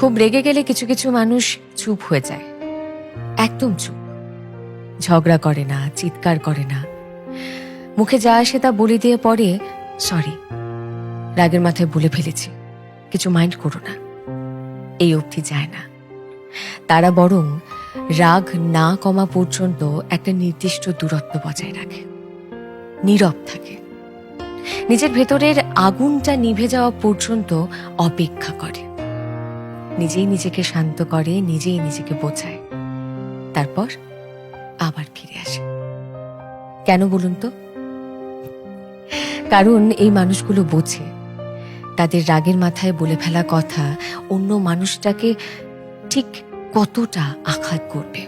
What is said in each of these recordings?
খুব রেগে গেলে কিছু কিছু মানুষ চুপ হয়ে যায়। একদম চুপ। ঝগড়া করে না, চিৎকার করে না। মুখে যা আসে তা বলে দিয়ে পরে, সরি, রাগের মাথায় বলে ফেলেছি, কিছু মাইন্ড করো না। এই অবধি যায় না। তারা বরং রাগ না কমা পর্যন্ত একটা নির্দিষ্ট দূরত্ব বজায় রাখে। নীরব থাকে। নিজের ভেতরের আগুনটা নিভে যাওয়া পর্যন্ত অপেক্ষা করে। নিজেই নিজেকে শান্ত করে, নিজেই নিজেকে বোঝায়। তারপর আবার ফিরে আসে। কেন বলুন তো? কারণ এই মানুষগুলো বোঝে। তাদের রাগের মাথায় বলে ফেলা কথা অন্য মানুষটাকে ঠিক কতটা আঘাত করবে।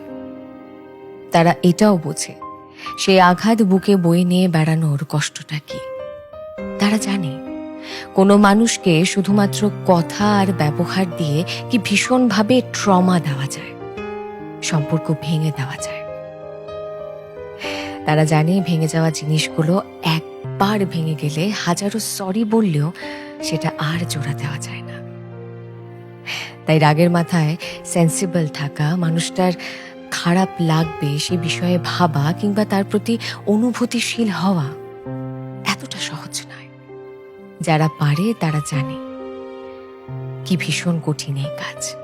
তারা এটাও বোঝে সেই আঘাত বুকে বয়ে নিয়ে বেড়ানোর কষ্টটা কি। তারা জানে। কোনো মানুষকে শুধুমাত্র কথা আর ব্যবহার দিয়ে কি ভীষণভাবে ট্রমা দেওয়া যায়, সম্পর্ক ভেঙে দেওয়া যায়? তারা জানে ভেঙে যাওয়া জিনিসগুলো একবার ভেঙে গেলে হাজারো সরি বললেও সেটা আর জোড়া দেওয়া যায় না। তাই রাগের মাথায় সেন্সিবল থাকা, মানুষটার খারাপ লাগবে সে বিষয়ে ভাবা কিংবা তার প্রতি অনুভূতিশীল হওয়া যারা পারে তারা জানে। কি ভীষণ কঠিন এই কাজ।